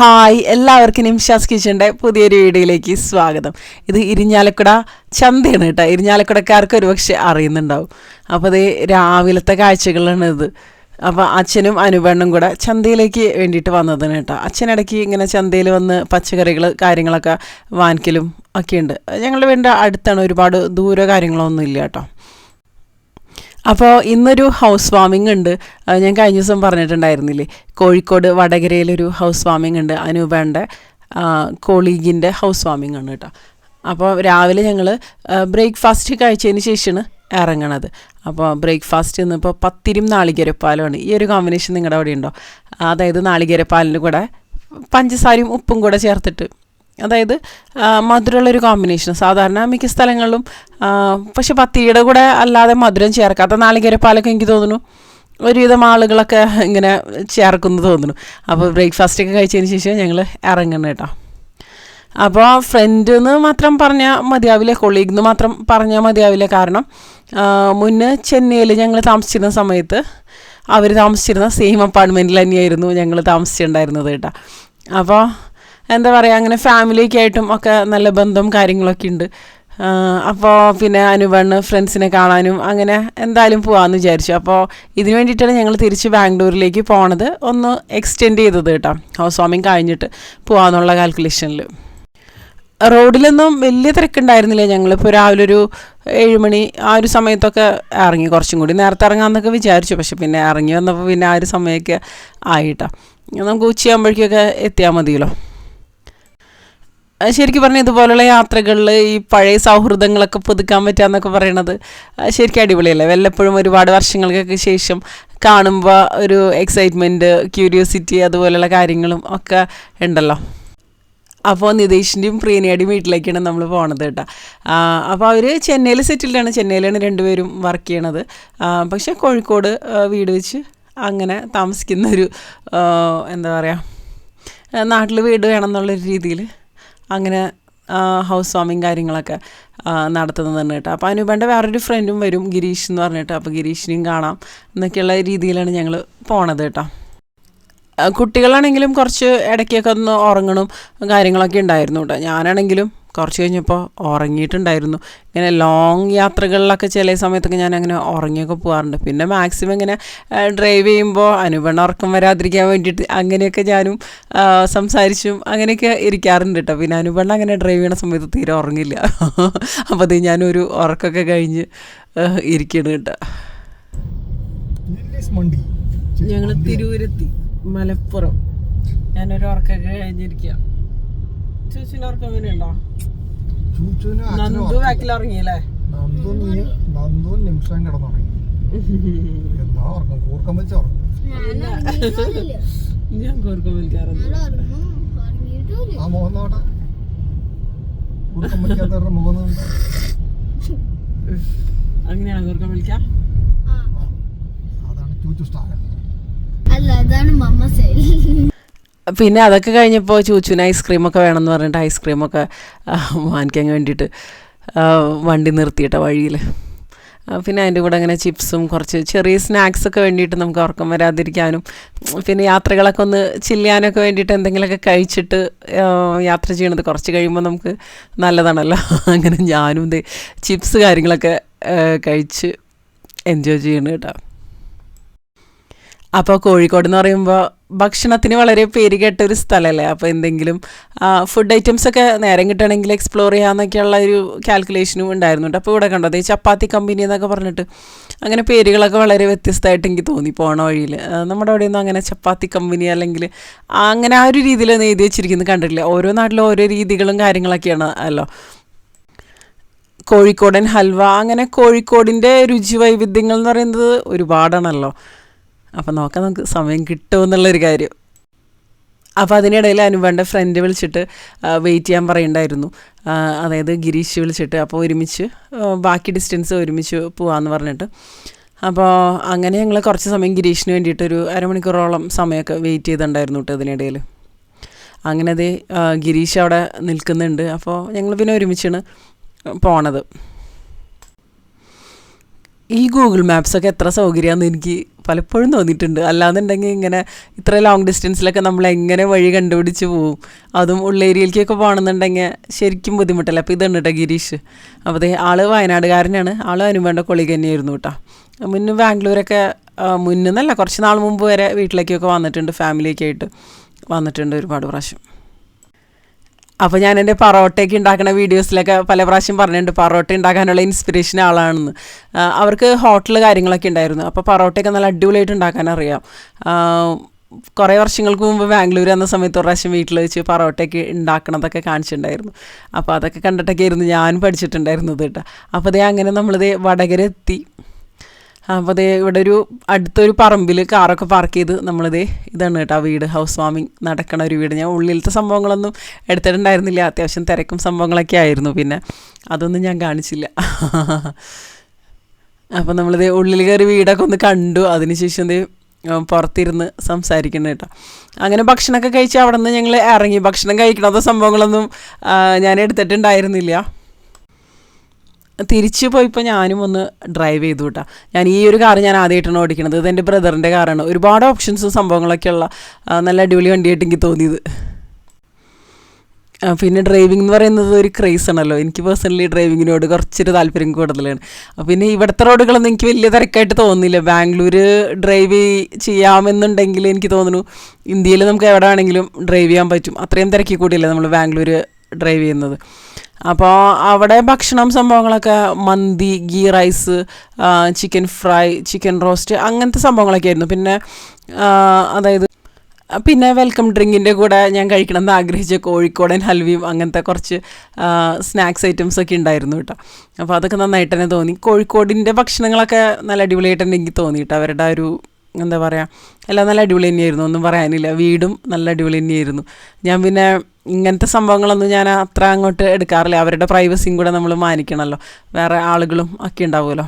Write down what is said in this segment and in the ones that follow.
Hi എല്ലാവർക്കും നിംഷാസ് കിച്ചന്റെ പുതിയൊരു വീഡിയോയിലേക്ക് സ്വാഗതം. ഇത് ഇരിഞ്ഞാലക്കുട ചന്തയാണ് കേട്ടോ. ഇരിഞ്ഞാലക്കുടക്കാർക്ക് ഒരുപക്ഷെ അറിയുന്നുണ്ടാവും. അപ്പോൾ അത് രാവിലത്തെ കാഴ്ചകളാണ് ഇത്. അപ്പോൾ അച്ഛനും അനുപണ്ണും കൂടെ ചന്തയിലേക്ക് വേണ്ടിയിട്ട് വന്നതാണ് കേട്ടോ. അച്ഛനിടയ്ക്ക് ഇങ്ങനെ ചന്തയിൽ വന്ന് പച്ചക്കറികൾ കാര്യങ്ങളൊക്കെ വാങ്ങിക്കലും ഒക്കെയുണ്ട്. ഞങ്ങളുടെ വീടിന്റെ അടുത്താണ്. ഒരുപാട് ദൂര കാര്യങ്ങളൊന്നും ഇല്ല കേട്ടോ. അപ്പോൾ ഇന്നൊരു ഹൗസ് വാമിംഗ് ഉണ്ട് ഞാൻ കഴിഞ്ഞ ദിവസം പറഞ്ഞിട്ടുണ്ടായിരുന്നില്ലേ? കോഴിക്കോട് വടകരയിലൊരു ഹൗസ് വാമിംഗ് ഉണ്ട്. അനൂപേന്റെ കോളീഗിന്റെ ഹൗസ് വാമിംഗ് ആണ് കേട്ടോ. അപ്പോൾ രാവിലെ ഞങ്ങൾ ബ്രേക്ക്ഫാസ്റ്റ് കഴിച്ചതിന് ശേഷമാണ് ഇറങ്ങണത്. അപ്പോൾ ബ്രേക്ക്ഫാസ്റ്റ് ഇന്നിപ്പോൾ പത്തിരിയും നാളികേരപ്പാലുമാണ്. ഈ ഒരു കോമ്പിനേഷൻ നിങ്ങളുടെ അവിടെ ഉണ്ടോ? അതായത് നാളികേരപ്പാലിന്റെ കൂടെ പഞ്ചസാരയും ഉപ്പും കൂടെ ചേർത്തിട്ട് അതായത് മധുരമുള്ള മധുരമുള്ളൊരു കോമ്പിനേഷൻ സാധാരണ മിക്ക സ്ഥലങ്ങളിലും പക്ഷെ പത്തിയുടെ കൂടെ അല്ലാതെ മധുരം ചേർക്കാത്ത നാളികേരപ്പാലൊക്കെ എനിക്ക് തോന്നുന്നു ഒരുവിധം ആളുകളൊക്കെ ഇങ്ങനെ ചേർക്കുന്നു തോന്നുന്നു. അപ്പോൾ ബ്രേക്ക്ഫാസ്റ്റ് ഒക്കെ കഴിച്ചതിന് ശേഷം ഞങ്ങൾ ഇറങ്ങണം കേട്ടോ. അപ്പോൾ ഫ്രണ്ട് എന്ന് മാത്രം പറഞ്ഞാൽ മതിയാവില്ല കൊളീഗ് എന്ന് മാത്രം പറഞ്ഞാൽ മതിയാവില്ല. കാരണം മുന്നേ ചെന്നൈയിൽ ഞങ്ങൾ താമസിച്ചിരുന്ന സമയത്ത് അവർ താമസിച്ചിരുന്ന സെയിം അപ്പാർട്ട്മെന്റിൽ തന്നെയായിരുന്നു ഞങ്ങൾ താമസിച്ചിട്ടുണ്ടായിരുന്നത് കേട്ടോ. അപ്പോൾ എന്താ പറയുക അങ്ങനെ ഫാമിലിയൊക്കെ ആയിട്ടും ഒക്കെ നല്ല ബന്ധവും കാര്യങ്ങളൊക്കെ ഉണ്ട്. അപ്പോൾ പിന്നെ അനുപണ്ണ് ഫ്രണ്ട്സിനെ കാണാനും അങ്ങനെ എന്തായാലും പോകാമെന്ന് വിചാരിച്ചു. അപ്പോൾ ഇതിന് വേണ്ടിയിട്ടാണ് ഞങ്ങൾ തിരിച്ച് ബാംഗ്ലൂരിലേക്ക് പോണത്. ഒന്ന് എക്സ്റ്റെൻഡ് ചെയ്തത് കേട്ടോ. ഹൗസ് വാമിങ് കഴിഞ്ഞിട്ട് പോകാമെന്നുള്ള കാൽക്കുലേഷനിൽ റോഡിലൊന്നും വലിയ തിരക്കുണ്ടായിരുന്നില്ല. ഞങ്ങളിപ്പോൾ രാവിലെ ഒരു ഏഴുമണി ആ ഒരു സമയത്തൊക്കെ ഇറങ്ങി. കുറച്ചും കൂടി നേരത്തെ ഇറങ്ങാമെന്നൊക്കെ വിചാരിച്ചു. പക്ഷെ പിന്നെ ഇറങ്ങി വന്നപ്പോൾ പിന്നെ ആ ഒരു സമയമൊക്കെ ആയിട്ടാണ് നമുക്ക് ഉച്ചയാകുമ്പോഴേക്കൊക്കെ എത്തിയാൽ മതിയല്ലോ. ശരിക്കും പറഞ്ഞാൽ ഇതുപോലുള്ള യാത്രകളിൽ ഈ പഴയ സൗഹൃദങ്ങളൊക്കെ പുതുക്കാൻ പറ്റുക എന്നൊക്കെ പറയണത് ശരിക്കും അടിപൊളിയല്ലേ? വല്ലപ്പോഴും ഒരുപാട് വർഷങ്ങൾക്കൊക്കെ ശേഷം കാണുമ്പോൾ ഒരു എക്സൈറ്റ്മെന്റ് ക്യൂരിയോസിറ്റി അതുപോലെയുള്ള കാര്യങ്ങളും ഒക്കെ ഉണ്ടല്ലോ. അപ്പോൾ നിതേഷിന്റെയും പ്രിയനയുടെയും വീട്ടിലേക്കാണ് നമ്മൾ പോണത് കേട്ടോ. അപ്പോൾ അവർ ചെന്നൈയിൽ സെറ്റിൽഡാണ് ചെന്നൈയിലാണ് രണ്ടുപേരും വർക്ക് ചെയ്യണത്. പക്ഷേ കോഴിക്കോട് വീട് വെച്ച് അങ്ങനെ താമസിക്കുന്നൊരു എന്താ പറയുക നാട്ടിൽ വീട് വേണം എന്നുള്ളൊരു രീതിയിൽ അങ്ങനെ ഹൗസ് വാമിങ് കാര്യങ്ങളൊക്കെ നടത്തുന്നത് തന്നെ കേട്ടോ. അപ്പോൾ അനുപേണ്ട വേറൊരു ഫ്രണ്ടും വരും ഗിരീഷ് എന്ന് പറഞ്ഞിട്ട്. അപ്പോൾ ഗിരീഷിനെയും കാണാം. എന്നൊക്കെയുള്ള രീതിയിലാണ് ഞങ്ങൾ പോണത് കേട്ടോ. കുട്ടികളാണെങ്കിലും കുറച്ച് ഇടയ്ക്കൊക്കെ ഒന്ന് ഉറങ്ങണം കാര്യങ്ങളൊക്കെ ഉണ്ടായിരുന്നു കേട്ടോ. ഞാനാണെങ്കിലും കുറച്ച് കഴിഞ്ഞപ്പോൾ ഉറങ്ങിയിട്ടുണ്ടായിരുന്നു. ഇങ്ങനെ ലോങ് യാത്രകളിലൊക്കെ ചില സമയത്തൊക്കെ ഞാൻ അങ്ങനെ ഉറങ്ങിയൊക്കെ പോകാറുണ്ട് പിന്നെ മാക്സിമം ഇങ്ങനെ ഡ്രൈവ് ചെയ്യുമ്പോൾ അനുപണ ഉറക്കം വരാതിരിക്കാൻ വേണ്ടിയിട്ട് അങ്ങനെയൊക്കെ ഞാനും സംസാരിച്ചും അങ്ങനെയൊക്കെ ഇരിക്കാറുണ്ട് കേട്ടോ. പിന്നെ അനുപണ അങ്ങനെ ഡ്രൈവ് ചെയ്യണ സമയത്ത് തീരെ ഉറങ്ങില്ല അപ്പോൾ അത് ഞാനൊരു ഉറക്കമൊക്കെ കഴിഞ്ഞ് ഇരിക്കണം കേട്ടോ. ഞങ്ങൾ തിരൂരെത്തി മലപ്പുറം. ഞാനൊരു ഉറക്കൊക്കെ കഴിഞ്ഞിരിക്കുക ചേച്ചിന്റെ ഉറക്കം എങ്ങനെയുണ്ടോ? ചൂച്ചുവിന് അച്ഛനും നന്ദു ബാക്കിൽ ഇറങ്ങിയല്ലേ നന്ദു നീ നന്ദു നിമിഷം കിടന്നുറങ്ങി. എന്താ ഉറക്കം? കൂർക്കം വെച്ച് ഉറങ്ങും. ഞാൻ കോർക്കം വലിക്കാറുണ്ട് ആ മുഖം നോട്ടെ കൂർക്കം വയ്ക്കാത്തവരുടെ മുഖം നോട്ടെ അങ്ങനെയാണ് കോർക്കം വലിക്കാം അതാണ് ചൂച്ചു സ്റ്റാർ അല്ല അതാണ് മമ്മ സൈൽ പിന്നെ അതൊക്കെ കഴിഞ്ഞപ്പോൾ ചൂച്ചുവിന് ഐസ്ക്രീമൊക്കെ വേണമെന്ന് പറഞ്ഞിട്ട് ഐസ്ക്രീമൊക്കെ വാങ്ങിക്കാൻ വേണ്ടിയിട്ട് വണ്ടി നിർത്തിയിട്ട വഴിയിൽ പിന്നെ അതിന്റെ കൂടെ അങ്ങനെ ചിപ്സും കുറച്ച് ചെറിയ സ്നാക്സൊക്കെ വേണ്ടിയിട്ട് നമുക്ക് ഉറക്കം വരാതിരിക്കാനും പിന്നെ യാത്രകളൊക്കെ ഒന്ന് ചില്ലാനൊക്കെ വേണ്ടിയിട്ട് എന്തെങ്കിലുമൊക്കെ കഴിച്ചിട്ട് യാത്ര ചെയ്യണത് കുറച്ച് കഴിയുമ്പോൾ നമുക്ക് നല്ലതാണല്ലോ. അങ്ങനെ ഞാനും ഇത് ചിപ്സ് കാര്യങ്ങളൊക്കെ കഴിച്ച് എൻജോയ് ചെയ്യണം കേട്ടോ. അപ്പോൾ കോഴിക്കോട് എന്ന് പറയുമ്പോൾ ഭക്ഷണത്തിന് വളരെ പേര് കേട്ട ഒരു സ്ഥലമല്ലേ അപ്പോൾ എന്തെങ്കിലും ഫുഡ് ഐറ്റംസ് ഒക്കെ നേരം കിട്ടണമെങ്കിൽ എക്സ്പ്ലോർ ചെയ്യാമെന്നൊക്കെയുള്ള ഒരു കാൽക്കുലേഷനും ഉണ്ടായിരുന്നുണ്ട്. അപ്പോൾ ഇവിടെ കണ്ടോ അതേ ചപ്പാത്തി കമ്പനി എന്നൊക്കെ പറഞ്ഞിട്ട് അങ്ങനെ പേരുകളൊക്കെ വളരെ വ്യത്യസ്തമായിട്ട് എനിക്ക് തോന്നി പോണ വഴിയിൽ നമ്മുടെ അവിടെയൊന്നും അങ്ങനെ ചപ്പാത്തി കമ്പനി അല്ലെങ്കിൽ അങ്ങനെ ആ ഒരു രീതിയിലൊന്നും എഴുതി വെച്ചിരിക്കുന്നത് കണ്ടിട്ടില്ല. ഓരോ നാട്ടിലും ഓരോ രീതികളും കാര്യങ്ങളൊക്കെയാണ് അല്ലോ. കോഴിക്കോടൻ ഹൽവ അങ്ങനെ കോഴിക്കോടിന്റെ രുചി വൈവിധ്യങ്ങൾ എന്ന് പറയുന്നത് ഒരുപാടാണല്ലോ. അപ്പം നോക്കാം നമുക്ക് സമയം കിട്ടുമെന്നുള്ളൊരു കാര്യം. അപ്പോൾ അതിനിടയിൽ അനുപന്റെ ഫ്രണ്ട് വിളിച്ചിട്ട് വെയിറ്റ് ചെയ്യാൻ പറയുണ്ടായിരുന്നു. അതായത് ഗിരീഷ് വിളിച്ചിട്ട് അപ്പോൾ ഒരുമിച്ച് ബാക്കി ഡിസ്റ്റൻസ് ഒരുമിച്ച് പോവാന്ന് പറഞ്ഞിട്ട്. അപ്പോൾ അങ്ങനെ ഞങ്ങൾ കുറച്ച് സമയം ഗിരീഷിന് വേണ്ടിയിട്ടൊരു അരമണിക്കൂറോളം സമയമൊക്കെ വെയിറ്റ് ചെയ്തിട്ടുണ്ടായിരുന്നു കേട്ടോ ഇതിനിടയിൽ. അങ്ങനെ അതേ ഗിരീഷ് അവിടെ നിൽക്കുന്നുണ്ട്. അപ്പോൾ ഞങ്ങൾ പിന്നെ ഒരുമിച്ചാണ് പോണത്. ഈ ഗൂഗിൾ മാപ്സൊക്കെ എത്ര സൗകര്യമാണെന്ന് എനിക്ക് പലപ്പോഴും തോന്നിയിട്ടുണ്ട്. അല്ലാന്നുണ്ടെങ്കിൽ ഇങ്ങനെ ഇത്ര ലോങ് ഡിസ്റ്റൻസിലൊക്കെ നമ്മൾ എങ്ങനെ വഴി കണ്ടുപിടിച്ച് പോവും? അതും ഉള്ള ഏരിയയിലേക്കൊക്കെ പോകണമെന്നുണ്ടെങ്കിൽ ശരിക്കും ബുദ്ധിമുട്ടല്ല? അപ്പോൾ ഇതുണ്ട് കേട്ടോ ഗിരീഷ്. അപ്പോൾ അതേ ആൾ വയനാടുകാരനാണ്. ആൾ അനുവേണ്ട കൊളിക തന്നെയായിരുന്നു കേട്ടോ മുന്നേ ബാംഗ്ലൂരൊക്കെ മുന്നേ കുറച്ച് നാൾ മുമ്പ് വരെ വീട്ടിലേക്കൊക്കെ വന്നിട്ടുണ്ട്. ഫാമിലിയൊക്കെ ആയിട്ട് വന്നിട്ടുണ്ട് ഒരുപാട് പ്രാവശ്യം. അപ്പോൾ ഞാൻ എന്റെ പറോട്ടയൊക്കെ ഉണ്ടാക്കുന്ന വീഡിയോസിലൊക്കെ പല പ്രാവശ്യം പറഞ്ഞിട്ടുണ്ട് പറോട്ട ഉണ്ടാക്കാനുള്ള ഇൻസ്പിറേഷൻ ആളാണെന്ന്. അവർക്ക് ഹോട്ടൽ കാര്യങ്ങളൊക്കെ ഉണ്ടായിരുന്നു. അപ്പോൾ പറോട്ടയൊക്കെ നല്ല അടിപൊളിയായിട്ട് ഉണ്ടാക്കാൻ അറിയാം. കുറേ വർഷങ്ങൾക്ക് മുമ്പ് ബാംഗ്ലൂർ വന്ന സമയത്ത് ഒരു പ്രാവശ്യം വീട്ടിൽ വെച്ച് പറോട്ടയൊക്കെ ഉണ്ടാക്കണതൊക്കെ കാണിച്ചിട്ടുണ്ടായിരുന്നു. അപ്പോൾ അതൊക്കെ കണ്ടിട്ടൊക്കെ ആയിരുന്നു ഞാൻ പഠിച്ചിട്ടുണ്ടായിരുന്നത് കേട്ടോ. അപ്പോൾ അതേ അങ്ങനെ നമ്മളിത് വടകര എത്തി. അപ്പോൾ അതേ ഇവിടെ ഒരു അടുത്തൊരു പറമ്പിൽ കാറൊക്കെ പാർക്ക് ചെയ്ത് നമ്മളിതേ ഇതാണ് കേട്ടോ വീട് ഹൗസ് വാമിങ് നടക്കണ ഒരു വീട്. ഞാൻ ഉള്ളിലത്തെ സംഭവങ്ങളൊന്നും എടുത്തിട്ടുണ്ടായിരുന്നില്ല. അത്യാവശ്യം തിരക്കും സംഭവങ്ങളൊക്കെ ആയിരുന്നു പിന്നെ. അതൊന്നും ഞാൻ കാണിച്ചില്ല. അപ്പോൾ നമ്മളിത് ഉള്ളിൽ കയറി വീടൊക്കെ ഒന്ന് കണ്ടു. അതിനുശേഷം ഉം, പുറത്തിരുന്ന് സംസാരിക്കണം കേട്ടോ. അങ്ങനെ ഭക്ഷണമൊക്കെ കഴിച്ച് അവിടെ നിന്ന് ഞങ്ങൾ ഇറങ്ങി. ഭക്ഷണം കഴിക്കണത് സംഭവങ്ങളൊന്നും ഞാൻ എടുത്തിട്ടുണ്ടായിരുന്നില്ല. തിരിച്ചു പോയിപ്പോൾ ഞാനും ഒന്ന് ഡ്രൈവ് ചെയ്തു കേട്ടോ ഞാൻ ഈ ഒരു കാർ ഞാൻ ആദ്യമായിട്ടാണ് ഓടിക്കുന്നത് ഇത് എന്റെ ബ്രദറിന്റെ കാറാണ് ഒരുപാട് ഓപ്ഷൻസും സംഭവങ്ങളൊക്കെ ഉള്ള നല്ല അടിപൊളി വണ്ടിയായിട്ട് എനിക്ക് തോന്നിയത്. പിന്നെ ഡ്രൈവിംഗ് എന്ന് പറയുന്നത് ഒരു ക്രേസ് ആണല്ലോ. എനിക്ക് പേഴ്സണലി ഡ്രൈവിങ്ങിനോട് കുറച്ചൊരു താല്പര്യം കൂടുതലാണ്. പിന്നെ ഇവിടുത്തെ റോഡുകളൊന്നും എനിക്ക് വലിയ തിരക്കായിട്ട് തോന്നുന്നില്ല ബാംഗ്ലൂർ ഡ്രൈവ് ചെയ്യാമെന്നുണ്ടെങ്കിൽ എനിക്ക് തോന്നുന്നു ഇന്ത്യയിൽ നമുക്ക് എവിടെ വേണമെങ്കിലും ഡ്രൈവ് ചെയ്യാൻ പറ്റും. അത്രയും തിരക്കി കൂടിയല്ലേ നമ്മൾ ബാംഗ്ലൂർ ഡ്രൈവ് ചെയ്യുന്നത്. അപ്പോൾ അവിടെ ഭക്ഷണം സംഭവങ്ങളൊക്കെ മന്തി ghee rice chicken fry chicken roast അങ്ങനത്തെ സംഭവങ്ങളൊക്കെ ആയിരുന്നു. പിന്നെ അതായത് പിന്നെ വെൽക്കം ഡ്രിങ്കിന്റെ കൂടെ ഞാൻ കഴിക്കണമെന്ന് ആഗ്രഹിച്ച കോഴിക്കോടൻ ഹൽവയും അങ്ങനത്തെ കുറച്ച് സ്നാക്സ് ഐറ്റംസ് ഒക്കെ ഉണ്ടായിരുന്നു കേട്ടോ. അപ്പോൾ അതൊക്കെ നന്നായിട്ട് തന്നെ തോന്നി. കോഴിക്കോടിന്റെ ഭക്ഷണങ്ങളൊക്കെ നല്ല അടിപൊളിയായിട്ട് തന്നെ എനിക്ക് തോന്നി അവരുടെ ഒരു എന്താ പറയുക എല്ലാം നല്ല അടിപൊളി തന്നെയായിരുന്നു. ഒന്നും പറയാനില്ല. വീടും നല്ല അടിപൊളി തന്നെയായിരുന്നു. ഞാൻ പിന്നെ ഇങ്ങനത്തെ സംഭവങ്ങളൊന്നും ഞാൻ അത്ര അങ്ങോട്ട് എടുക്കാറില്ല. അവരുടെ പ്രൈവസിയും കൂടെ നമ്മൾ മാനിക്കണമല്ലോ വേറെ ആളുകളും ഒക്കെ ഉണ്ടാവുമല്ലോ.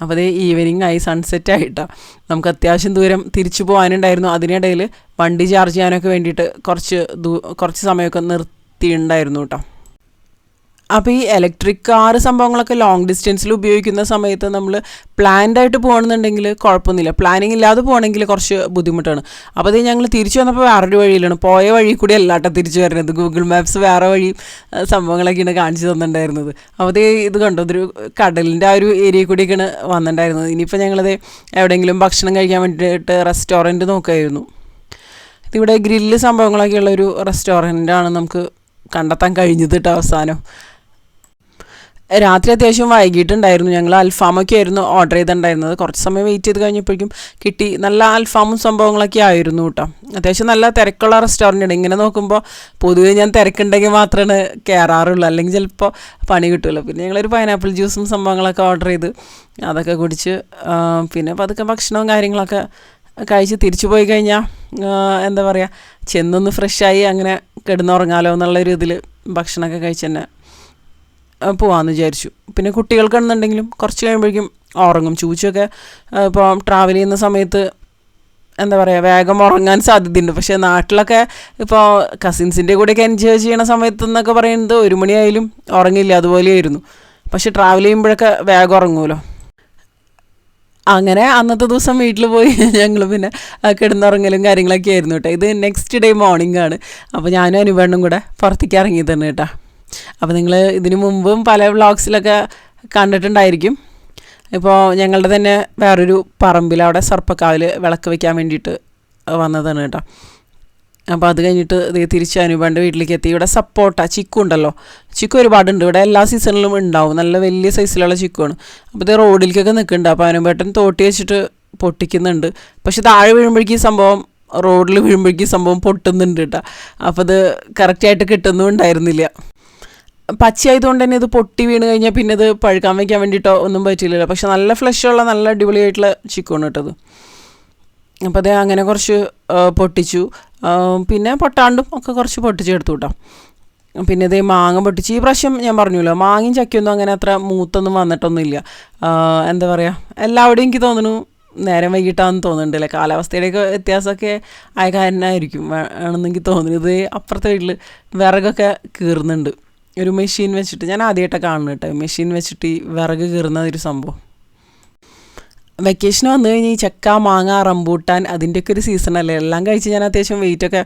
അപ്പോൾ അതേ ഈവനിങ് ആയി സൺസെറ്റ് ആയിട്ടോ. നമുക്ക് അത്യാവശ്യം ദൂരം തിരിച്ചു പോകാനുണ്ടായിരുന്നു. അതിനിടയിൽ വണ്ടി ചാർജ് ചെയ്യാനൊക്കെ വേണ്ടിയിട്ട് കുറച്ച് കുറച്ച് സമയമൊക്കെ നിർത്തിയിട്ടുണ്ടായിരുന്നു കേട്ടോ. അപ്പോൾ ഈ ഇലക്ട്രിക് കാർ സംഭവങ്ങളൊക്കെ ലോങ് ഡിസ്റ്റൻസിൽ ഉപയോഗിക്കുന്ന സമയത്ത് നമ്മൾ പ്ലാൻഡ് ആയിട്ട് പോകണമെന്നുണ്ടെങ്കിൽ കുഴപ്പമൊന്നുമില്ല. പ്ലാനിങ് ഇല്ലാതെ പോകണമെങ്കിൽ കുറച്ച് ബുദ്ധിമുട്ടാണ്. അപ്പോൾ അത് ഞങ്ങൾ തിരിച്ചു വന്നപ്പോൾ വേറൊരു വഴിയിലാണ്. പോയ വഴി കൂടി അല്ല കേട്ടോ തിരിച്ചു വരുന്നത്. ഗൂഗിൾ മാപ്സ് വേറെ വഴി സംഭവങ്ങളൊക്കെയാണ് കാണിച്ചു തന്നിട്ടുണ്ടായിരുന്നത്. അപ്പോൾ ഇത് കണ്ടോ? ഇതൊരു കടലിന്റെ ആ ഒരു ഏരിയ കൂടിയൊക്കെയാണ് വന്നിട്ടുണ്ടായിരുന്നത്. ഇനിയിപ്പോൾ ഞങ്ങളത് എവിടെയെങ്കിലും ഭക്ഷണം കഴിക്കാൻ വേണ്ടിയിട്ട് റെസ്റ്റോറന്റ് നോക്കുമായിരുന്നു ഇതിവിടെ ഗ്രില്ല് സംഭവങ്ങളൊക്കെ ഉള്ള ഒരു റെസ്റ്റോറന്റാണ് നമുക്ക് കണ്ടെത്താൻ കഴിഞ്ഞത് കേട്ടോ അവസാനം. രാത്രി അത്യാവശ്യം വൈകിട്ടുണ്ടായിരുന്നു ഞങ്ങൾ അൽഫാമൊക്കെ ആയിരുന്നു ഓർഡർ ചെയ്തിട്ടുണ്ടായിരുന്നത്. കുറച്ച് സമയം വെയിറ്റ് ചെയ്ത് കഴിഞ്ഞപ്പോഴേക്കും കിട്ടി. നല്ല അൽഫാമും സംഭവങ്ങളൊക്കെ ആയിരുന്നു കേട്ടോ. അത്യാവശ്യം നല്ല തിരക്കുള്ള റെസ്റ്റോറന്റ് ആണ്. ഇങ്ങനെ നോക്കുമ്പോൾ പൊതുവെ ഞാൻ തിരക്കുണ്ടെങ്കിൽ മാത്രമാണ് കയറാറുള്ളൂ അല്ലെങ്കിൽ ചിലപ്പോൾ പണി കിട്ടുമല്ലോ. പിന്നെ ഞങ്ങളൊരു പൈനാപ്പിൾ ജ്യൂസും സംഭവങ്ങളൊക്കെ ഓർഡർ ചെയ്ത് അതൊക്കെ കുടിച്ച് പിന്നെ പതുക്കെ ഭക്ഷണവും കാര്യങ്ങളൊക്കെ കഴിച്ച് തിരിച്ചു പോയി കഴിഞ്ഞാൽ എന്താ പറയുക ചെന്നൊന്ന് ഫ്രഷായി അങ്ങനെ കിടന്നുറങ്ങാലോ എന്നുള്ളൊരു ഇതിൽ ഭക്ഷണമൊക്കെ കഴിച്ച് തന്നെ ആ, പോവാമെന്ന് വിചാരിച്ചു. പിന്നെ കുട്ടികൾക്കാണെന്നുണ്ടെങ്കിലും കുറച്ച് കഴിയുമ്പോഴേക്കും ഉറങ്ങും. ചൂച്ചൊക്കെ ഇപ്പോൾ ട്രാവൽ ചെയ്യുന്ന സമയത്ത് എന്താ പറയുക വേഗം ഉറങ്ങാൻ സാധ്യതയുണ്ട്. പക്ഷേ നാട്ടിലൊക്കെ ഇപ്പോൾ കസിൻസിന്റെ കൂടെയൊക്കെ എൻജോയ് ചെയ്യണ സമയത്ത് എന്നൊക്കെ പറയുന്നത് ഒരു മണിയായാലും ഉറങ്ങില്ല അതുപോലെയായിരുന്നു. പക്ഷെ ട്രാവൽ ചെയ്യുമ്പോഴൊക്കെ വേഗം ഉറങ്ങുമല്ലോ അങ്ങനെ അന്നത്തെ ദിവസം വീട്ടിൽ പോയി ഞങ്ങൾ പിന്നെ കിടന്നുറങ്ങലും കാര്യങ്ങളൊക്കെ ആയിരുന്നു കേട്ടോ. ഇത് നെക്സ്റ്റ് ഡേ മോർണിംഗ് ആണ്. അപ്പോൾ ഞാനും അനുവേണ്ണും കൂടെ പുറത്തേക്ക് ഇറങ്ങി തന്നെ കേട്ടോ. അപ്പോൾ നിങ്ങൾ ഇതിനു മുമ്പും പല വ്ളോഗ്സിലൊക്കെ കണ്ടിട്ടുണ്ടായിരിക്കും. ഇപ്പോൾ ഞങ്ങളുടെ തന്നെ വേറൊരു പറമ്പിൽ അവിടെ സർപ്പക്കാവിൽ വിളക്ക് വയ്ക്കാൻ വേണ്ടിയിട്ട് വന്നതാണ് കേട്ടോ. അപ്പോൾ അത് കഴിഞ്ഞിട്ട് ദേ തിരിച്ച് അനുപണ്ട് വീട്ടിലേക്ക് എത്തി. ഇവിടെ സപ്പോട്ട ചിക്കു ഉണ്ടല്ലോ. ചിക്കു ഒരുപാടുണ്ട്. ഇവിടെ എല്ലാ സീസണിലും ഉണ്ടാവും. നല്ല വലിയ സൈസിലുള്ള ചിക്കുവാണ്. അപ്പോൾ ഇത് റോഡിലേക്കൊക്കെ നിൽക്കുന്നുണ്ട് അപ്പോൾ അനുപേട്ടൻ തോട്ടി വെച്ചിട്ട് പൊട്ടിക്കുന്നുണ്ട്. പക്ഷെ താഴെ വീഴുമ്പോഴേക്കും സംഭവം റോഡിൽ വീഴുമ്പോഴേക്കും സംഭവം പൊട്ടുന്നുണ്ട് കേട്ടോ. അപ്പോൾ അത് കറക്റ്റായിട്ട് കിട്ടുന്നും ഉണ്ടായിരുന്നില്ല പച്ചയായതുകൊണ്ട് തന്നെ ഇത് പൊട്ടി വീണ് കഴിഞ്ഞാൽ പിന്നെ ഇത് പഴുക്കാൻ വയ്ക്കാൻ വേണ്ടിയിട്ടോ ഒന്നും പറ്റില്ലല്ലോ. പക്ഷെ നല്ല ഫ്ലഷുള്ള നല്ല അടിപൊളിയായിട്ടുള്ള ചിക്കോണ് കേട്ടത്. അപ്പോൾ അത് അങ്ങനെ കുറച്ച് പൊട്ടിച്ചു. പിന്നെ പൊട്ടാണ്ടും ഒക്കെ കുറച്ച് പൊട്ടിച്ചെടുത്തു കേട്ടോ. പിന്നെ ഇതേ മാങ്ങ പൊട്ടിച്ച്. ഈ പ്രാവശ്യം ഞാൻ പറഞ്ഞല്ലോ മാങ്ങയും ചക്കയൊന്നും അങ്ങനെ അത്ര മൂത്തൊന്നും വന്നിട്ടൊന്നുമില്ല. എന്താ പറയുക എല്ലാവിടെയും എനിക്ക് തോന്നുന്നു നേരം വൈകിട്ടാന്ന് തോന്നുന്നുണ്ടല്ലേ കാലാവസ്ഥയുടെയൊക്കെ വ്യത്യാസമൊക്കെ ആയ കാരണമായിരിക്കും തോന്നുന്നു. ഇത് അപ്പുറത്തെ വീട്ടിൽ വിറകൊക്കെ കീറുന്നുണ്ട്. ഒരു മെഷീൻ വെച്ചിട്ട് ഞാൻ ആദ്യമായിട്ടാണ് കാണുന്നത് കേട്ടോ. മെഷീൻ വെച്ചിട്ട് ഈ വിറക് കീറുന്ന ഒരു സംഭവം. വെക്കേഷൻ വന്നു കഴിഞ്ഞ് ഈ ചക്ക മാങ്ങ റംബൂട്ടാൻ അതിന്റെയൊക്കെ ഒരു സീസണല്ലേ എല്ലാം കഴിച്ച് ഞാൻ അത്യാവശ്യം വെയിറ്റൊക്കെ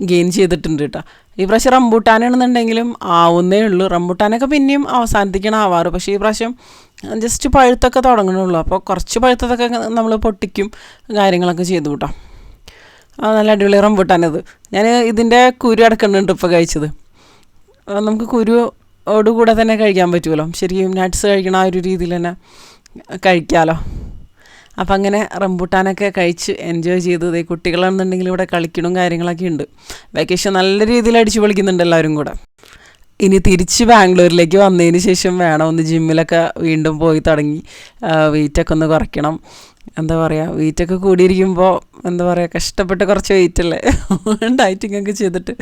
ഗെയിൻ ചെയ്തിട്ടുണ്ട് കേട്ടോ. ഈ പ്രാവശ്യം റംബൂട്ടാനാണെന്നുണ്ടെങ്കിലും ആവുന്നേ ഉള്ളൂ. റംബൂട്ടാനൊക്കെ പിന്നെയും അവസാനത്തേക്കാണ് ആവാറ്. പക്ഷേ ഈ പ്രാവശ്യം ജസ്റ്റ് പഴുത്തൊക്കെ തുടങ്ങണുള്ളൂ. അപ്പോൾ കുറച്ച് പഴുത്തതൊക്കെ നമ്മൾ പൊട്ടിക്കും കാര്യങ്ങളൊക്കെ ചെയ്തു കേട്ടോ. നല്ല അടിപൊളി റംബൂട്ടാനത് ഞാൻ ഇതിന്റെ കുരു അടക്കുന്നുണ്ട് ഇപ്പോൾ കഴിച്ചത്. നമുക്ക് കുരുവോട് കൂടെ തന്നെ കഴിക്കാൻ പറ്റുമല്ലോ. ശരിക്കും നട്ട്സ് കഴിക്കണ ആ ഒരു രീതിയിൽ തന്നെ കഴിക്കാമല്ലോ അപ്പം അങ്ങനെ റംബൂട്ടാനൊക്കെ കഴിച്ച് എൻജോയ് ചെയ്തത് കുട്ടികളാണെന്നുണ്ടെങ്കിൽ ഇവിടെ കളിക്കണം കാര്യങ്ങളൊക്കെ ഉണ്ട്. വെക്കേഷൻ നല്ല രീതിയിൽ അടിച്ചു പൊളിക്കുന്നുണ്ട് എല്ലാവരും കൂടെ. ഇനി തിരിച്ച് ബാംഗ്ലൂരിലേക്ക് വന്നതിന് ശേഷം വേണം ഒന്ന് ജിമ്മിലൊക്കെ വീണ്ടും പോയി തുടങ്ങി. വെയിറ്റൊക്കെ ഒന്ന് കുറയ്ക്കണം. എന്താ പറയുക വെയിറ്റൊക്കെ കൂടിയിരിക്കുമ്പോൾ എന്താ പറയുക കഷ്ടപ്പെട്ട് കുറച്ച് വെയിറ്റ് അല്ലേ? ഡയറ്റിംഗ് ഒക്കെ ചെയ്തിട്ട്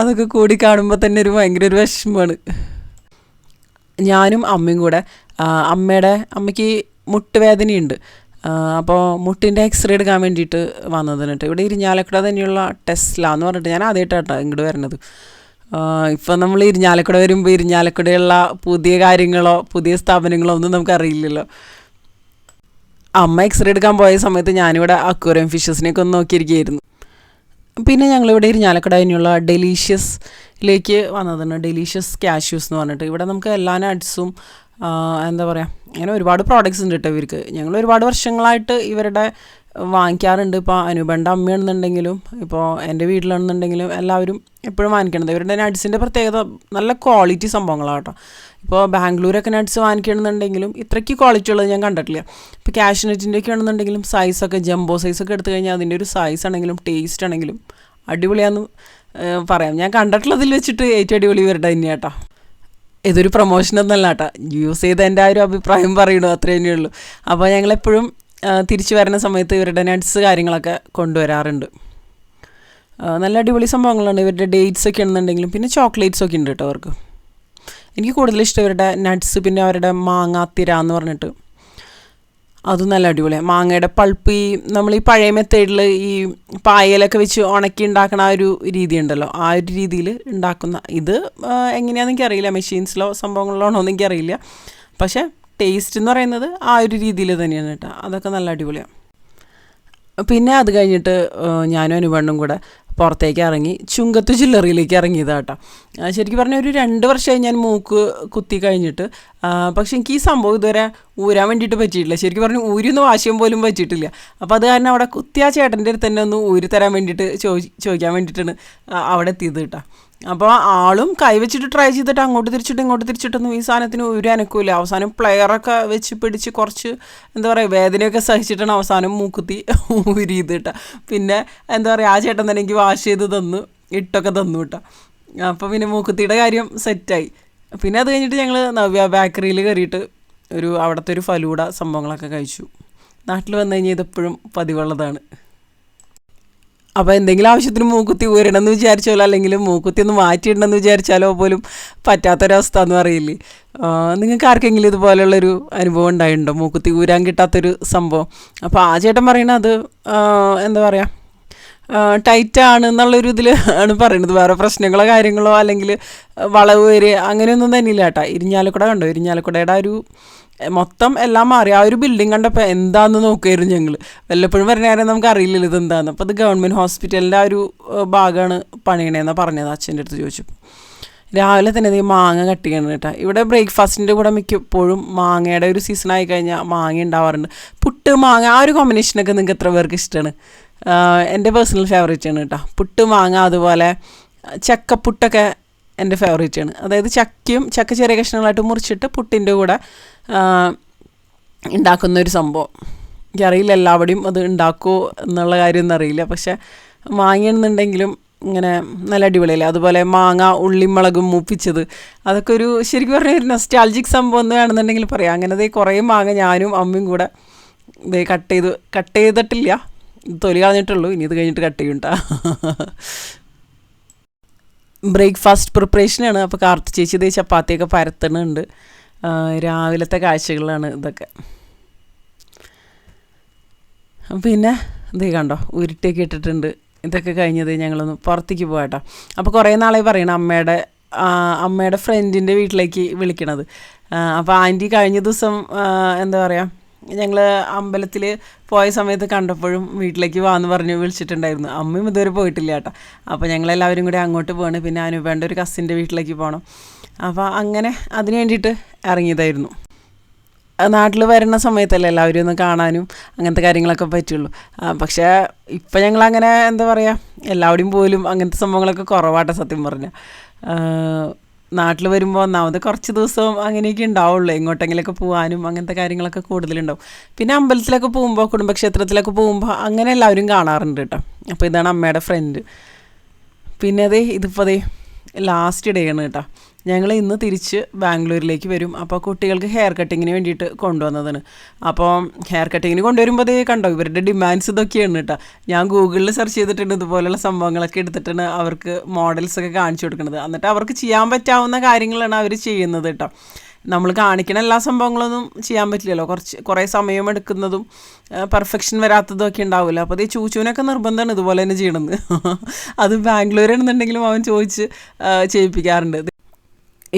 അതൊക്കെ കൂടി കാണുമ്പോൾ തന്നെ ഒരു ഭയങ്കര ഒരു വിഷമമാണ്. ഞാനും അമ്മയും കൂടെ അമ്മയുടെ അമ്മയ്ക്ക് മുട്ടുവേദനയുണ്ട്. അപ്പോൾ മുട്ടിന്റെ എക്സ്റേ എടുക്കാൻ വേണ്ടിയിട്ട് വന്നതിന് കേട്ടോ. ഇവിടെ ഇരിഞ്ഞാലക്കുട തന്നെയുള്ള ടെസ്ല എന്ന് പറഞ്ഞിട്ട് ഞാൻ ആദ്യമായിട്ടാട്ടോ ഇങ്ങോട്ട് വരുന്നത്. ഇപ്പം നമ്മൾ ഇരിഞ്ഞാലക്കുട വരുമ്പോൾ ഇരിഞ്ഞാലക്കുടയുള്ള പുതിയ കാര്യങ്ങളോ പുതിയ സ്ഥാപനങ്ങളോ ഒന്നും നമുക്കറിയില്ലല്ലോ. അമ്മ എക്സ്റേ എടുക്കാൻ പോയ സമയത്ത് ഞാനിവിടെ അക്വറിയം ഫിഷസിനെയൊക്കെ ഒന്ന് നോക്കിയിരിക്കുകയായിരുന്നു. പിന്നെ ഞങ്ങളിവിടെ ഇരിഞ്ഞാലക്കുട തന്നെയുള്ള ഡെലീഷ്യസിലേക്ക് വന്നതാണ്. ഡെലീഷ്യസ് കാഷ്യൂസ് എന്ന് പറഞ്ഞിട്ട്. ഇവിടെ നമുക്ക് എല്ലാ നട്ട്സും എന്താ പറയുക അങ്ങനെ ഒരുപാട് പ്രോഡക്റ്റ്സ് ഉണ്ട് കേട്ടോ ഇവർക്ക്. ഞങ്ങൾ ഒരുപാട് വർഷങ്ങളായിട്ട് ഇവരുടെ വാങ്ങിക്കാറുണ്ട്. ഇപ്പോൾ അനുബന്ധ അമ്മയാണെന്നുണ്ടെങ്കിലും ഇപ്പോൾ എന്റെ വീട്ടിലാണെന്നുണ്ടെങ്കിലും എല്ലാവരും എപ്പോഴും വാങ്ങിക്കണത്. ഇവരുടെ നട്ട്സിന്റെ പ്രത്യേകത നല്ല ക്വാളിറ്റി സംഭവങ്ങളാണ് കേട്ടോ. ഇപ്പോൾ ബാംഗ്ലൂരൊക്കെ നട്ട്സ് വാങ്ങിക്കണമെന്നുണ്ടെങ്കിലും ഇത്രയ്ക്ക് ക്വാളിറ്റി ഉള്ളത് ഞാൻ കണ്ടിട്ടില്ല. ഇപ്പോൾ കാഷ്നറ്റിന്റെ ഒക്കെ ആണെന്നുണ്ടെങ്കിലും സൈസൊക്കെ ജംബോ സൈസൊക്കെ എടുത്തു കഴിഞ്ഞാൽ അതിന്റെ ഒരു സൈസ് ആണെങ്കിലും ടേസ്റ്റ് ആണെങ്കിലും അടിപൊളിയാന്ന് പറയാം. ഞാൻ കണ്ടിട്ടുള്ളതിൽ വെച്ചിട്ട് ഏറ്റവും അടിപൊളി ഇവരുടെ തന്നെയാണ് ഇതൊരു പ്രൊമോഷൻ ഒന്നല്ല കേട്ടോ യൂസ് ചെയ്ത എന്റെ ആ ഒരു അഭിപ്രായം പറയണു അത്ര തന്നെയുള്ളൂ അപ്പോൾ ഞങ്ങളെപ്പോഴും തിരിച്ചു വരുന്ന സമയത്ത് ഇവരുടെ നട്ട്സ് കാര്യങ്ങളൊക്കെ കൊണ്ടുവരാറുണ്ട്. നല്ല അടിപൊളി സംഭവങ്ങളുണ്ട് ഇവരുടെ ഡേറ്റ്സ് ഒക്കെ ആണെന്നുണ്ടെങ്കിലും പിന്നെ ചോക്ലേറ്റ്സ് ഒക്കെ ഉണ്ട് കേട്ടോ അവർക്ക്. എനിക്ക് കൂടുതൽ ഇഷ്ടം ഇവരുടെ നട്ട്സ് പിന്നെ അവരുടെ മാങ്ങ തിര എന്ന് പറഞ്ഞിട്ട്. അതും നല്ല അടിപൊളിയാണ് മാങ്ങയുടെ പൾപ്പ് ഈ നമ്മൾ ഈ പഴയ മെത്തേഡിൽ ഈ പായലൊക്കെ വെച്ച് ഉണക്കി ഉണ്ടാക്കുന്ന ആ ഒരു രീതി ഉണ്ടല്ലോ. ആ ഒരു രീതിയിൽ ഉണ്ടാക്കുന്ന ഇത് എങ്ങനെയാണെന്ന് എനിക്കറിയില്ല. മെഷീൻസിലോ സംഭവങ്ങളിലോ ആണോ എന്ന് എനിക്കറിയില്ല. പക്ഷേ ടേസ്റ്റ് എന്ന് പറയുന്നത് ആ ഒരു രീതിയിൽ തന്നെയാണ് കേട്ടോ. അതൊക്കെ നല്ല അടിപൊളിയാണ് പിന്നെ അത് കഴിഞ്ഞിട്ട് ഞാനും അനുപണ്ണും കൂടെ പുറത്തേക്ക് ഇറങ്ങി ചുങ്കത്ത് ചില്ലറിയിലേക്ക് ഇറങ്ങിയത് കേട്ടോ ശരിക്കും പറഞ്ഞാൽ ഒരു രണ്ട് വർഷമായി ഞാൻ മൂക്ക് കുത്തി കഴിഞ്ഞിട്ട്. പക്ഷേ എനിക്ക് ഈ സംഭവം ഇതുവരെ ഊരാൻ വേണ്ടിയിട്ട് പറ്റിയിട്ടില്ല. ശരിക്കും പറഞ്ഞു ഊരിയൊന്നും വാശിയും പോലും പറ്റിയിട്ടില്ല. അപ്പോൾ അത് കാരണം അവിടെ കുത്തിയ ചേട്ടന്റെ അടുത്ത് തന്നെ ഒന്ന് ഊരി തരാൻ വേണ്ടിയിട്ട് ചോദി ചോദിക്കാൻ വേണ്ടിയിട്ടാണ് അവിടെ എത്തിയത് കേട്ടോ അപ്പോൾ ആളും കൈവച്ചിട്ട് ട്രൈ ചെയ്തിട്ട് അങ്ങോട്ട് തിരിച്ചിട്ട് ഇങ്ങോട്ട് തിരിച്ചിട്ടൊന്നും ഈ സാധനത്തിന് ഒരു അനക്കൂല അവസാനം പ്ലെയറൊക്കെ വെച്ച് പിടിച്ച് കുറച്ച് എന്താ പറയുക വേദനയൊക്കെ സഹിച്ചിട്ടാണ് അവസാനം മൂക്കുത്തി ഊരിയത് പിന്നെ എന്താ പറയുക ആ ചേട്ടൻ തന്നെ എനിക്ക് വാഷ് ചെയ്ത് തന്നു ഇട്ടൊക്കെ തന്നു കേട്ടോ. അപ്പോൾ പിന്നെ മൂക്കുത്തിയുടെ കാര്യം സെറ്റായി പിന്നെ അത് കഴിഞ്ഞിട്ട് ഞങ്ങൾ നവ്യ ബേക്കറിയിൽ കയറിയിട്ട് ഒരു അവിടുത്തെ ഒരു ഫലൂട സംഭവങ്ങളൊക്കെ കഴിച്ചു. നാട്ടിൽ വന്നു കഴിഞ്ഞാൽ ഇതെപ്പോഴും പതിവുള്ളതാണ്. അപ്പോൾ എന്തെങ്കിലും ആവശ്യത്തിന് മൂക്കുത്തി ഊരണമെന്ന് വിചാരിച്ചാലോ? അല്ലെങ്കിൽ മൂക്കുത്തി ഒന്ന് മാറ്റിയിടണമെന്ന് വിചാരിച്ചാലോ പോലും പറ്റാത്തൊരവസ്ഥ എന്ന് പറയില്ലേ? നിങ്ങൾക്ക് ആർക്കെങ്കിലും ഇതുപോലുള്ളൊരു അനുഭവം ഉണ്ടായിട്ടുണ്ടോ? മൂക്കുത്തി ഊരാൻ കിട്ടാത്തൊരു സംഭവം? അപ്പോൾ ആ ചേട്ടൻ പറയണത് എന്താ പറയുക ടൈറ്റാണ് എന്നുള്ളൊരു ഇതിൽ ആണ് പറയുന്നത്. വേറെ പ്രശ്നങ്ങളോ കാര്യങ്ങളോ അല്ലെങ്കിൽ വളവ് വരെ അങ്ങനെയൊന്നും തന്നെ ഇല്ല കേട്ടോ. ഇരിഞ്ഞാലക്കുട കണ്ടോ? ഇരിഞ്ഞാലക്കുടയുടെ ഒരു മൊത്തം എല്ലാം മാറി ആ ഒരു ബിൽഡിംഗ് കണ്ടപ്പോൾ എന്താന്ന് നോക്കുമായിരുന്നു ഞങ്ങൾ വല്ലപ്പോഴും വരുന്ന കാര്യം നമുക്ക് അറിയില്ലല്ലോ ഇത് എന്താന്ന് അപ്പോൾ അത് ഗവൺമെന്റ് ഹോസ്പിറ്റലിന്റെ ആ ഒരു ഭാഗമാണ് പണിയണേന്നാണ് പറഞ്ഞത് അച്ഛന്റെ അടുത്ത് ചോദിച്ചു രാവിലെ തന്നെ ദേ മാങ്ങ കട്ട് ചെയ്യണം കേട്ടോ. ഇവിടെ ബ്രേക്ക്ഫാസ്റ്റിന്റെ കൂടെ മിക്കപ്പോഴും മാങ്ങയുടെ ഒരു സീസൺ ആയി കഴിഞ്ഞാൽ മാങ്ങ ഉണ്ടാവാറുണ്ട് പുട്ട് മാങ്ങ ആ ഒരു കോമ്പിനേഷനൊക്കെ നിങ്ങൾക്ക് എത്ര പേർക്ക് ഇഷ്ടമാണ് എന്റെ പേഴ്സണൽ ഫേവറേറ്റ് ആണ് കേട്ടോ. പുട്ട് മാങ്ങ അതുപോലെ ചക്കപ്പുട്ടൊക്കെ എന്റെ ഫേവറേറ്റ് ആണ്. അതായത് ചക്കയും ചക്ക ചെറിയ കഷ്ണങ്ങളായിട്ട് മുറിച്ചിട്ട് പുട്ടിന്റെ കൂടെ ഉണ്ടാക്കുന്ന ഒരു സംഭവം. എനിക്കറിയില്ല എല്ലാവിടെയും അത് ഉണ്ടാക്കുമോ എന്നുള്ള കാര്യമൊന്നും അറിയില്ല. പക്ഷെ വാങ്ങിയെന്നുണ്ടെങ്കിലും ഇങ്ങനെ നല്ല അടിപൊളിയല്ലേ? അതുപോലെ മാങ്ങ ഉള്ളിമുളകും മൂപ്പിച്ചത്. അതൊക്കെ ഒരു ശരിക്കും പറഞ്ഞാൽ ഒരു നൊസ്റ്റാൾജിക് സംഭവം എന്ന് വേണമെന്നുണ്ടെങ്കിൽ പറയാം. അങ്ങനെ ദേ കുറേ മാങ്ങ ഞാനും അമ്മയും കൂടെ ഇത് കട്ട് ചെയ്ത് കട്ട് ചെയ്തിട്ടില്ല. തൊലി കളഞ്ഞിട്ടുള്ളൂ. ഇനി ഇത് കഴിഞ്ഞിട്ട് കട്ട് ചെയ്യണ്ട ബ്രേക്ക്ഫാസ്റ്റ് പ്രിപ്പറേഷനാണ്. അപ്പോൾ കാർത്തി ചേച്ചി ഇതേ ചപ്പാത്തിയൊക്കെ പരത്തുന്നുണ്ട് ആ, രാവിലത്തെ കാഴ്ചകളാണ് ഇതൊക്കെ. പിന്നെ ഇതേ കണ്ടോ ഉരുട്ടിയൊക്കെ ഇട്ടിട്ടുണ്ട്. ഇതൊക്കെ കഴിഞ്ഞത് ഞങ്ങളൊന്ന് പുറത്തേക്ക് പോകട്ടോ അപ്പോൾ കുറേ നാളായി പറയണം അമ്മയുടെ അമ്മയുടെ ഫ്രണ്ടിന്റെ വീട്ടിലേക്ക് വിളിക്കണത്. അപ്പോൾ ആന്റി കഴിഞ്ഞ ദിവസം എന്താ പറയുക ഞങ്ങൾ അമ്പലത്തിൽ പോയ സമയത്ത് കണ്ടപ്പോഴും വീട്ടിലേക്ക് വാന്ന് പറഞ്ഞ് വിളിച്ചിട്ടുണ്ടായിരുന്നു. അമ്മയും ഇതുവരെ പോയിട്ടില്ല കേട്ടോ. അപ്പോൾ ഞങ്ങളെല്ലാവരും കൂടി അങ്ങോട്ട് പോകണം പിന്നെ അനുപേണ്ട ഒരു കസിന്റെ വീട്ടിലേക്ക് പോകണം അപ്പോൾ അങ്ങനെ അതിന് വേണ്ടിയിട്ട് ഇറങ്ങിയതായിരുന്നു. നാട്ടിൽ വരുന്ന സമയത്തല്ലേ എല്ലാവരും ഒന്ന് കാണാനും അങ്ങനത്തെ കാര്യങ്ങളൊക്കെ പറ്റുള്ളൂ. പക്ഷേ ഇപ്പം ഞങ്ങളങ്ങനെ എന്താ പറയുക എല്ലാവരും പോലും അങ്ങനത്തെ സംഭവങ്ങളൊക്കെ കുറവാട്ടെ സത്യം പറഞ്ഞാൽ നാട്ടിൽ വരുമ്പോൾ ഒന്നാമത് കുറച്ച് ദിവസവും അങ്ങനെയൊക്കെ ഉണ്ടാവുള്ളൂ. എങ്ങോട്ടെങ്കിലൊക്കെ പോകാനും അങ്ങനത്തെ കാര്യങ്ങളൊക്കെ കൂടുതലുണ്ടാവും. പിന്നെ അമ്പലത്തിലൊക്കെ പോകുമ്പോൾ കുടുംബക്ഷേത്രത്തിലൊക്കെ പോകുമ്പോൾ അങ്ങനെ എല്ലാവരും കാണാറുണ്ട് കേട്ടോ. അപ്പോൾ ഇതാണ് അമ്മയുടെ ഫ്രണ്ട് പിന്നെ അതേ ഇതിപ്പോൾ അതേ ലാസ്റ്റ് ഡേ ആണ് കേട്ടോ. ഞങ്ങൾ ഇന്ന് തിരിച്ച് ബാംഗ്ലൂരിലേക്ക് വരും. അപ്പോൾ കുട്ടികൾക്ക് ഹെയർ കട്ടിങ്ങിന് വേണ്ടിയിട്ട് കൊണ്ടുവന്നതാണ്. അപ്പോൾ ഹെയർ കട്ടിങ്ങിന് കൊണ്ടുവരുമ്പോൾ കണ്ടോ ഇവരുടെ ഡിമാൻഡ്സ് ഇതൊക്കെയാണ് കേട്ടോ. ഞാൻ ഗൂഗിളിൽ സെർച്ച് ചെയ്തിട്ടുണ്ട് ഇതുപോലെയുള്ള സംഭവങ്ങളൊക്കെ എടുത്തിട്ടാണ് അവർക്ക് മോഡൽസ് ഒക്കെ കാണിച്ചു കൊടുക്കുന്നത്. എന്നിട്ട് അവർക്ക് ചെയ്യാൻ പറ്റാവുന്ന കാര്യങ്ങളാണ് അവർ ചെയ്യുന്നത് കേട്ടോ. നമ്മൾ കാണിക്കണ എല്ലാ സംഭവങ്ങളൊന്നും ചെയ്യാൻ പറ്റില്ലല്ലോ. കുറച്ച് കുറേ സമയമെടുക്കുന്നതും പെർഫെക്ഷൻ വരാത്തതും ഒക്കെ ഉണ്ടാവില്ല അപ്പോൾ ഈ ചൂച്ചുവിനൊക്കെ നിർബന്ധമാണ് ഇതുപോലെ തന്നെ ചെയ്യണമെന്ന് അത് ബാംഗ്ലൂരാണെന്നുണ്ടെങ്കിലും അവൻ ചോദിച്ച് ചെയ്യിപ്പിക്കാറുണ്ട്.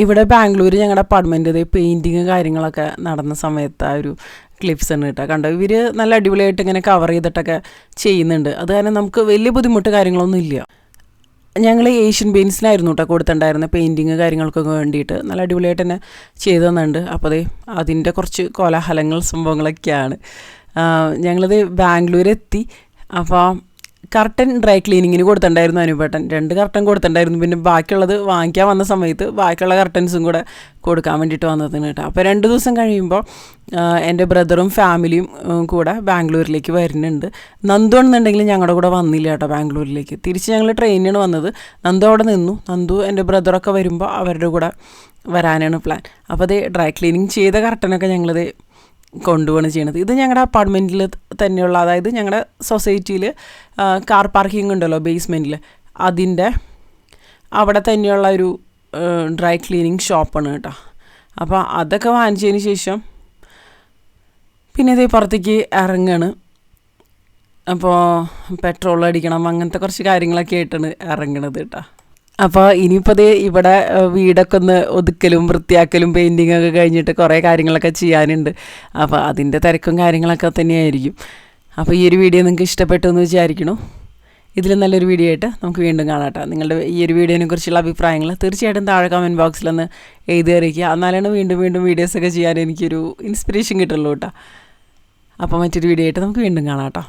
ഇവിടെ ബാംഗ്ലൂർ ഞങ്ങളുടെ അപ്പാർട്ട്മെന്റ് പെയിന്റിങ് കാര്യങ്ങളൊക്കെ നടന്ന സമയത്ത് ആ ഒരു ക്ലിപ്സ് ആണ് കേട്ടോ. കണ്ടോ? ഇവർ നല്ല അടിപൊളിയായിട്ട് ഇങ്ങനെ കവർ ചെയ്തിട്ടൊക്കെ ചെയ്യുന്നുണ്ട്. അത് കാരണം നമുക്ക് വലിയ ബുദ്ധിമുട്ട് കാര്യങ്ങളൊന്നും ഇല്ല. ഞങ്ങൾ ഏഷ്യൻ പെയിൻസിനായിരുന്നു കേട്ടോ കൊടുത്തിട്ടുണ്ടായിരുന്നത് പെയിന്റിങ് കാര്യങ്ങൾക്കൊക്കെ വേണ്ടിയിട്ട് നല്ല അടിപൊളിയായിട്ട് തന്നെ ചെയ്തു തന്നിട്ടുണ്ട്. അപ്പോൾ അതേ അതിന്റെ കുറച്ച് കോലാഹലങ്ങൾ സംഭവങ്ങളൊക്കെയാണ്. ഞങ്ങളത് ബാംഗ്ലൂരെത്തി അപ്പോൾ കർട്ടൻ ഡ്രൈ ക്ലീനിങ്ങിന് കൊടുത്തിട്ടുണ്ടായിരുന്നു അനുപേട്ടൻ. രണ്ട് കർട്ടൻ കൊടുത്തിട്ടുണ്ടായിരുന്നു. പിന്നെ ബാക്കിയുള്ളത് വാങ്ങിക്കാൻ വന്ന സമയത്ത് ബാക്കിയുള്ള കർട്ടൻസും കൂടെ കൊടുക്കാൻ വേണ്ടിയിട്ട് വന്നതാണ് കേട്ടോ. അപ്പോൾ രണ്ട് ദിവസം കഴിയുമ്പോൾ എന്റെ ബ്രദറും ഫാമിലിയും കൂടെ ബാംഗ്ലൂരിലേക്ക് വരുന്നുണ്ട്. നന്ദു എന്നുണ്ടെങ്കിൽ ഞങ്ങളുടെ കൂടെ വന്നില്ല കേട്ടോ ബാംഗ്ലൂരിലേക്ക്. തിരിച്ച് ഞങ്ങൾ ട്രെയിനിനാണ് വന്നത്. നന്ദു അവിടെ നിന്നു. നന്ദു എന്റെ ബ്രദറൊക്കെ വരുമ്പോൾ അവരുടെ കൂടെ വരാനാണ് പ്ലാൻ. അപ്പോൾ അത് ഡ്രൈ ക്ലീനിങ് ചെയ്ത കർട്ടനൊക്കെ ഞങ്ങളിത് കൊണ്ടുപോവാണ് ചെയ്യണത്. ഇത് ഞങ്ങളുടെ അപ്പാർട്ട്മെന്റിൽ തന്നെയുള്ള അതായത് ഞങ്ങളുടെ സൊസൈറ്റിയിൽ കാർ പാർക്കിംഗ് ഉണ്ടല്ലോ ബേസ്മെന്റിൽ അതിന്റെ അവിടെ തന്നെയുള്ള ഒരു ഡ്രൈ ക്ലീനിങ് ഷോപ്പാണ് കേട്ടോ. അപ്പോൾ അതൊക്കെ വാങ്ങിച്ചതിന് ശേഷം പിന്നെ ഇതേ പുറത്തേക്ക് ഇറങ്ങാണ്. അപ്പോൾ പെട്രോൾ അടിക്കണം അങ്ങനത്തെ കുറച്ച് കാര്യങ്ങളൊക്കെ ആയിട്ടാണ് ഇറങ്ങണത് കേട്ടോ. അപ്പോൾ ഇനിയിപ്പോൾ ഇവിടെ വീടൊക്കെ ഒന്ന് ഒതുക്കലും വൃത്തിയാക്കലും പെയിന്റിങ് ഒക്കെ കഴിഞ്ഞിട്ട് കുറേ കാര്യങ്ങളൊക്കെ ചെയ്യാനുണ്ട്. അപ്പോൾ അതിന്റെ തിരക്കും കാര്യങ്ങളൊക്കെ തന്നെയായിരിക്കും. അപ്പോൾ ഈ ഒരു വീഡിയോ നിങ്ങൾക്ക് ഇഷ്ടപ്പെട്ടു എന്ന് വിചാരിക്കണു. ഇതിൽ നല്ലൊരു വീഡിയോ ആയിട്ട് നമുക്ക് വീണ്ടും കാണാം നിങ്ങളുടെ ഈ ഒരു വീഡിയോനെ കുറിച്ചുള്ള അഭിപ്രായങ്ങൾ തീർച്ചയായിട്ടും താഴെ കമന്റ് ബോക്സിലൊന്ന് എഴുതി അറിയിക്കുക. എന്നാലാണ് വീണ്ടും വീണ്ടും വീഡിയോസൊക്കെ ചെയ്യാൻ എനിക്കൊരു ഇൻസ്പിറേഷൻ കിട്ടുള്ളൂ കേട്ടോ അപ്പോൾ മറ്റൊരു വീഡിയോ ആയിട്ട് നമുക്ക് വീണ്ടും കാണാം